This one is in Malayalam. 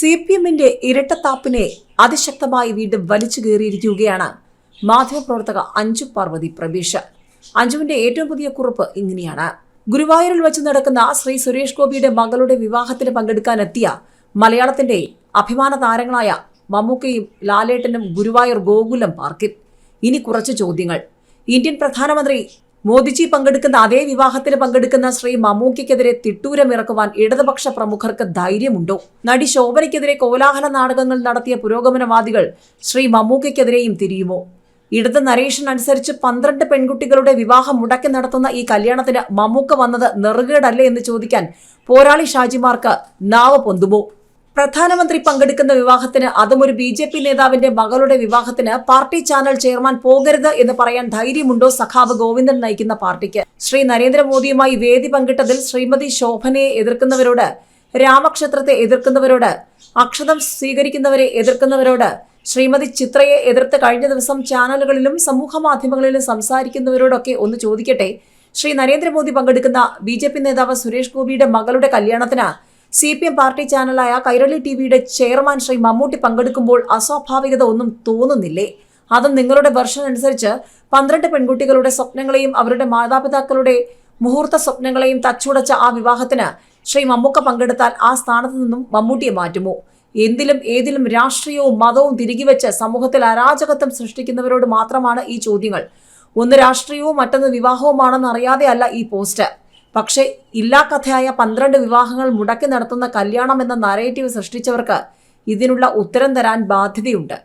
സി പി എമ്മിന്റെ ഇരട്ടത്താപ്പിനെ അതിശക്തമായി വീണ്ടും വലിച്ചു കയറിയിരിക്കുകയാണ് മാധ്യമപ്രവർത്തക അഞ്ജു പാർവതി പ്രബീഷ് അഞ്ജുവിന്റെ ഏറ്റവും പുതിയ കുറിപ്പ് ഇങ്ങനെയാണ്. ഗുരുവായൂരിൽ വെച്ച് നടക്കുന്ന ശ്രീ സുരേഷ് ഗോപിയുടെ മകളുടെ വിവാഹത്തിന് പങ്കെടുക്കാനെത്തിയ മലയാളത്തിന്റെ അഭിമാന താരങ്ങളായ മമ്മൂക്കയും ലാലേട്ടനും ഗുരുവായൂർ ഗോകുലം പാർക്കിൽ. ഇനി കുറച്ച് ചോദ്യങ്ങൾ. ഇന്ത്യൻ പ്രധാനമന്ത്രി മോദിജി പങ്കെടുക്കുന്ന അതേ വിവാഹത്തിന് പങ്കെടുക്കുന്ന ശ്രീ മമ്മൂക്കിക്കെതിരെ തിട്ടൂരമിറക്കുവാൻ ഇടതുപക്ഷ പ്രമുഖർക്ക് ധൈര്യമുണ്ടോ? നടി ശോഭനയ്ക്കെതിരെ കോലാഹല നാടകങ്ങൾ നടത്തിയ പുരോഗമനവാദികൾ ശ്രീ മമ്മൂക്കിക്കെതിരെയും തിരിയുമോ? ഇടത് നരേഷൻ അനുസരിച്ച് പന്ത്രണ്ട് പെൺകുട്ടികളുടെ വിവാഹം മുടക്കി നടത്തുന്ന ഈ കല്യാണത്തിന് മമ്മൂക്ക വന്നത് നെറുകേടല്ലേ എന്ന് ചോദിക്കാൻ പോരാളി ഷാജിമാർക്ക് നാവ് പൊന്തുമോ? പ്രധാനമന്ത്രി പങ്കെടുക്കുന്ന വിവാഹത്തിന് അതും ഒരു ബി ജെ പി നേതാവിന്റെ മകളുടെ വിവാഹത്തിന് പാർട്ടി ചാനൽ ചെയർമാൻ പോകരുത് എന്ന് പറയാൻ ധൈര്യമുണ്ടോ സഖാവ് ഗോവിന്ദൻ നയിക്കുന്ന പാർട്ടിക്ക്? ശ്രീ നരേന്ദ്രമോദിയുമായി വേദി പങ്കിട്ടതിൽ ശ്രീമതി ശോഭനയെ എതിർക്കുന്നവരോട് രാമക്ഷേത്രത്തെ എതിർക്കുന്നവരോട് അക്ഷതം സ്വീകരിക്കുന്നവരെ എതിർക്കുന്നവരോട് ശ്രീമതി ചിത്രയെ എതിർത്ത് കഴിഞ്ഞ ദിവസം ചാനലുകളിലും സമൂഹ മാധ്യമങ്ങളിലും സംസാരിക്കുന്നവരോടൊക്കെ ഒന്ന് ചോദിക്കട്ടെ? ശ്രീ നരേന്ദ്രമോദി പങ്കെടുക്കുന്ന ബി നേതാവ് സുരേഷ് ഗോപിയുടെ മകളുടെ കല്യാണത്തിന് സി പി എം പാർട്ടി ചാനലായ കൈരളി ടി വിയുടെ ചെയർമാൻ ശ്രീ മമ്മൂട്ടി പങ്കെടുക്കുമ്പോൾ അസ്വാഭാവികത ഒന്നും തോന്നുന്നില്ലേ? അതും നിങ്ങളുടെ വെർഷൻ അനുസരിച്ച് പന്ത്രണ്ട് പെൺകുട്ടികളുടെ സ്വപ്നങ്ങളെയും അവരുടെ മാതാപിതാക്കളുടെ മുഹൂർത്ത സ്വപ്നങ്ങളെയും തച്ചുടച്ച ആ വിവാഹത്തിന് ശ്രീ മമ്മൂക്ക പങ്കെടുത്താൽ ആ സ്ഥാനത്ത് നിന്നും മമ്മൂട്ടിയെ മാറ്റുമോ? എന്തിലും ഏതിലും രാഷ്ട്രീയവും മതവും തിരികെ വെച്ച് സമൂഹത്തിൽ അരാജകത്വം സൃഷ്ടിക്കുന്നവരോട് മാത്രമാണ് ഈ ചോദ്യങ്ങൾ. ഒന്ന് രാഷ്ട്രീയവും മറ്റൊന്ന് വിവാഹവുമാണെന്ന് അറിയാതെയല്ല ഈ പോസ്റ്റ്. പക്ഷേ ഇല്ലാ കഥയായ പന്ത്രണ്ട് വിവാഹങ്ങൾ മുടക്കി നടത്തുന്ന കല്യാണം എന്ന നരേറ്റീവ് സൃഷ്ടിച്ചവർക്ക് ഇതിനുള്ള ഉത്തരം തരാൻ ബാധ്യതയുണ്ട്.